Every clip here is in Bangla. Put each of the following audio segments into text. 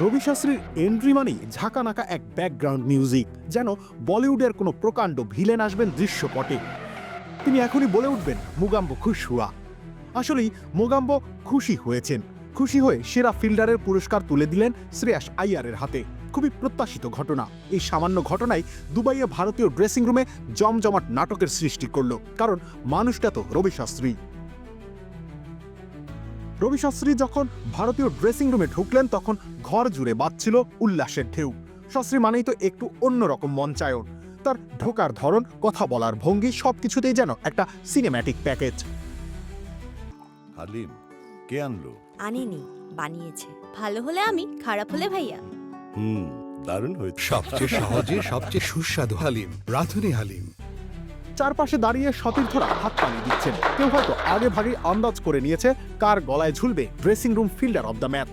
রবি শাস্ত্রীর এন্ট্রি মানেই ঝাঁকানাকা এক ব্যাকগ্রাউন্ড মিউজিক যেন বলিউডের কোনো প্রকাণ্ড ভিলেন আসবেন দৃশ্যপটে। তিনি এখনই বলে উঠবেন, মুগাম্বো খুশ হুয়া। আসলেই মোগাম্বো খুশি হয়েছেন। খুশি হয়ে সেরা ফিল্ডারের পুরস্কার তুলে দিলেন শ্রেয়াস আইয়ারের হাতে। খুবই প্রত্যাশিত ঘটনা। এই সামান্য ঘটনাই দুবাইয়ে ভারতীয় ড্রেসিং রুমে জমজমাট নাটকের সৃষ্টি করল। কারণ মানুষটা তো রবি শাস্ত্রী। রবি শাস্ত্রী যখন ভারতীয় ড্রেসিং রুমে ঢুকলেন তখন ঘর জুড়ে বাজছিল উল্লাসের ঢেউ। শাস্ত্রী মানেই তো একটু অন্যরকম মঞ্চায়ন। তার ঢোকার ধরন কথা বলার ভঙ্গি সবকিছুতেই যেন একটা সিনেম্যাটিক প্যাকেজ হালিম কে আনলো? আনেনি বানিয়েছে। ভালো হলে আমি খারাপ হলে ভাইয়া। হুম দারুণ হয়েছে। সবচেয়ে সহজে সবচেয়ে সুস্বাদু হালিম রাধুনি হালিম। চারপাশে দাঁড়িয়ে সতীর্থরা হাত পানি দিচ্ছেন। কেউ হয়তো আগে ভাগে আন্দাজ করে নিয়েছে কার গলায় ঝুলবে dressing room fielder of the match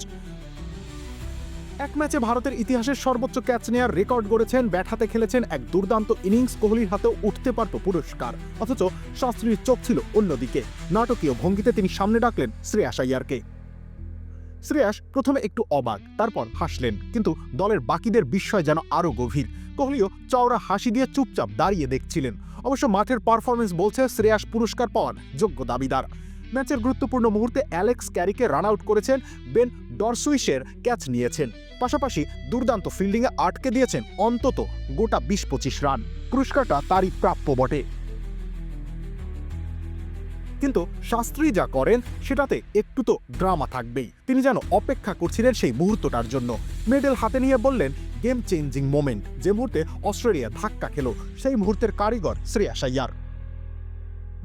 এক ম্যাচে ভারতের ইতিহাসের সর্বোচ্চ ক্যাচ নেয়ার রেকর্ড গড়েছেন ব্যাট হাতে খেলেছেন এক দুর্দান্ত ইনিংস কোহলির হাতেও উঠতে পারত পুরস্কার। অথচ শাস্ত্রীর চোখ ছিল অন্যদিকে। নাটকীয় ভঙ্গিতে তিনি সামনে ডাকলেন শ্রেয়াস আইয়ারকে শ্রেয়াস প্রথমে একটু অবাক, তারপর হাসলেন, কিন্তু দলের বাকিদের বিস্ময় যেন আরও গভীর। কোহলিও চওড়া হাসি দিয়ে চুপচাপ দাঁড়িয়ে দেখছিলেন। অবশ্য মাঠের পারফরমেন্স বলছে শ্রেয়াস পুরস্কার পাওয়ার যোগ্য দাবিদার। ম্যাচের গুরুত্বপূর্ণ মুহূর্তে অ্যালেক্স ক্যারিকে রান আউট করেছেন, বেন ডরসুইসের ক্যাচ নিয়েছেন। পাশাপাশি দুর্দান্ত ফিল্ডিংয়ে আটকে দিয়েছেন অন্তত গোটা বিশ পঁচিশ রান। পুরস্কারটা তারই প্রাপ্য বটে। কিন্তু শাস্ত্রী যা করেন, সেটাতে একটু তো ড্রামা থাকবেই। তিনি যেন অপেক্ষা করছিলেন সেই মুহূর্তটার জন্য। মেডেল হাতে নিয়ে বললেন গেম চেঞ্জিং মোমেন্ট যে মুহূর্তে অস্ট্রেলিয়া ধাক্কা খেল, সেই মুহূর্তের কারিগর শ্রেয়াস আইয়ার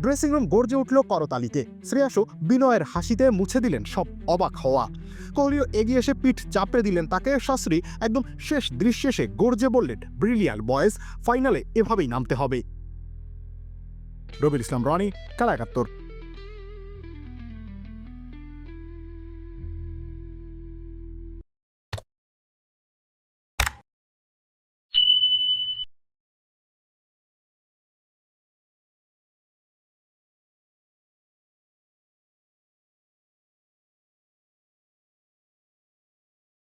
ড্রেসিং রুম গর্জে উঠল করতালিতে। শ্রেয়াসও বিনয়ের হাসিতে মুছে দিলেন সব অবাক হওয়া। কোহলিও এগিয়ে এসে পিঠ চাপড়ে দিলেন তাকে। শাস্ত্রী একদম শেষ দৃশ্যে এসে গর্জে বললেন ব্রিলিয়াল বয়েজ ফাইনালে এভাবেই নামতে হবে। রবির ইসলাম, রনি, খেলা একাত্তর।